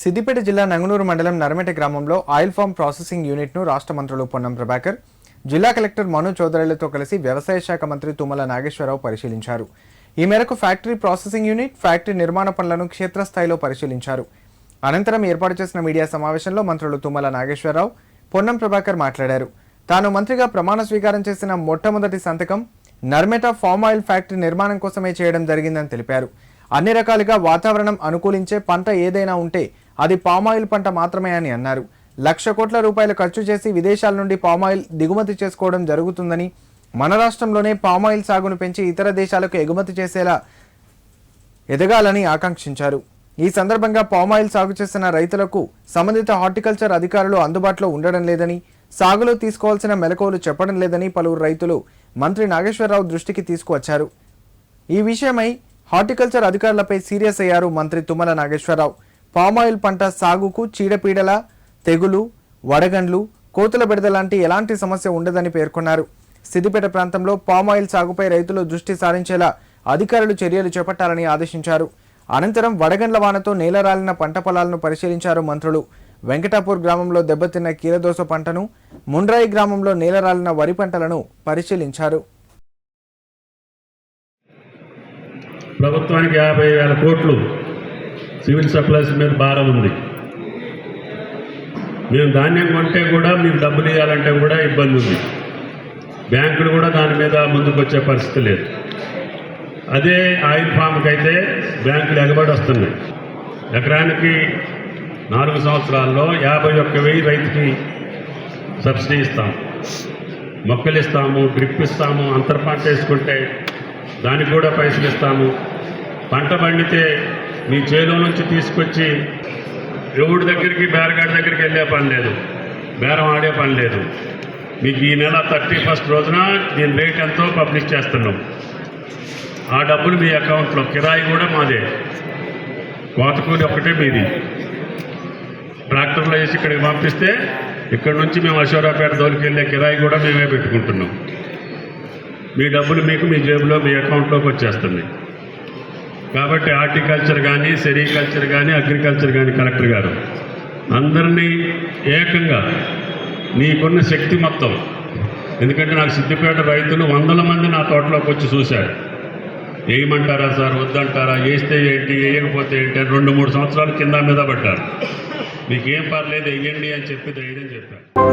సిద్దిపేట జిల్లా నంగనూరు మండలం నరమెట గ్రామంలో ఆయిల్ ఫామ్ ప్రాసెసింగ్ యూనిట్ను రాష్ట్ర మంత్రులు పొన్నం ప్రభాకర్ జిల్లా కలెక్టర్ మను చౌదరిలతో కలిసి వ్యవసాయ శాఖ మంత్రి తుమ్మల నాగేశ్వరరావు పరిశీలించారు. ఈ మేరకు ఫ్యాక్టరీ ప్రాసెసింగ్ యూనిట్ ఫ్యాక్టరీ నిర్మాణ పనులను క్షేత్రస్థాయిలో పరిశీలించారు. అనంతరం ఏర్పాటు చేసిన మీడియా సమావేశంలో మంత్రులు తుమ్మల నాగేశ్వరరావు పొన్నం ప్రభాకర్ మాట్లాడారు. తాను మంత్రిగా ప్రమాణ స్వీకారం చేసిన మొట్టమొదటి సంతకం నర్మెట ఫామ్ ఆయిల్ ఫ్యాక్టరీ నిర్మాణం కోసమే చేయడం జరిగిందని తెలిపారు. అన్ని రకాలుగా వాతావరణం అనుకూలించే పంట ఏదైనా ఉంటే అది పామాయిల్ పంట మాత్రమే అని అన్నారు. లక్ష కోట్ల రూపాయలు ఖర్చు చేసి విదేశాల నుండి పామాయిల్ దిగుమతి చేసుకోవడం జరుగుతుందని మన రాష్ట్రంలోనే పామాయిల్ సాగును పెంచి ఇతర దేశాలకు ఎగుమతి చేసేలా ఎదగాలని ఆకాంక్షించారు. ఈ సందర్భంగా పామాయిల్ సాగు చేస్తున్న రైతులకు సంబంధిత హార్టికల్చర్ అధికారులు అందుబాటులో ఉండడం లేదని సాగులో తీసుకోవాల్సిన మెలకువలు చెప్పడం లేదని పలువురు రైతులు మంత్రి నాగేశ్వరరావు దృష్టికి తీసుకువచ్చారు. ఈ విషయమై హార్టికల్చర్ అధికారులపై సీరియస్ అయ్యారు మంత్రి తుమ్మల నాగేశ్వరరావు. పామాయిల్ పంట సాగుకు చీడపీడల తెగులు వడగండ్లు కోతుల బెడద లాంటి ఎలాంటి సమస్య ఉండదని పేర్కొన్నారు. సిద్దిపేట ప్రాంతంలో పామాయిల్ సాగుపై రైతులు దృష్టి సారించేలా అధికారులు చర్యలు చేపట్టాలని ఆదేశించారు. అనంతరం వడగండ్ల వానతో నేలరాలిన పంట పొలాలను పరిశీలించారు మంత్రులు. వెంకటాపూర్ గ్రామంలో దెబ్బతిన్న కీరదోస పంటను ముండ్రాయి గ్రామంలో నేలరాలిన వరి పంటలను పరిశీలించారు. ప్రభుత్వానికి యాభై వేల కోట్లు సివిల్ సప్లైస్ మీద భారం ఉంది. మేము ధాన్యం కొంటే కూడా మీరు డబ్బులు ఇవ్వాలంటే కూడా ఇబ్బంది ఉంది. బ్యాంకులు కూడా దాని మీద ముందుకు వచ్చే పరిస్థితి లేదు. అదే ఆయిల్ ఫామ్కి అయితే బ్యాంకులు ఎగబడి వస్తున్నాయి. ఎకరానికి నాలుగు సంవత్సరాల్లో యాభై ఒక్క వెయ్యి రైతుకి సబ్సిడీ ఇస్తాం. మొక్కలు ఇస్తాము డ్రిప్ ఇస్తాము అంతర వేసుకుంటే దానికి కూడా పైసలు ఇస్తాము. పంట పండితే మీ చేలో నుంచి తీసుకొచ్చి ఎవడి దగ్గరికి బేరగాడి దగ్గరికి వెళ్ళే పని లేదు. బేరం ఆడే పని లేదు. మీకు ఈ నెల థర్టీ ఫస్ట్ రోజున దీని రేట్ ఎంతో పబ్లిష్ చేస్తున్నాం. ఆ డబ్బులు మీ అకౌంట్లో కిరాయి కూడా మాదే. కోతకూరి ఒకటే మీది. ట్రాక్టర్లో వేసి ఇక్కడికి పంపిస్తే ఇక్కడ నుంచి మేము అశోరాపేట దోలికి వెళ్ళే కిరాయి కూడా మేమే పెట్టుకుంటున్నాం. మీ డబ్బులు మీకు మీ జేబులో మీ అకౌంట్లోకి వచ్చేస్తుంది కాబట్టి హార్టికల్చర్ కానీ సెరికల్చర్ కానీ అగ్రికల్చర్ కానీ కలెక్టర్ గారు అందరినీ ఏకంగా నీకున్న శక్తి మొత్తం. ఎందుకంటే నాకు సిద్దిపేట రైతులు వందల మంది నా తోటలోకి వచ్చి చూశారు. వేయమంటారా సార్? వద్దంటారా? వేస్తే ఏంటి? వేయకపోతే ఏంటి? అని రెండు మూడు సంవత్సరాలు కింద మీద పడ్డారు. మీకేం పర్లేదు వేయండి అని చెప్పి ధైర్యం చెప్పారు.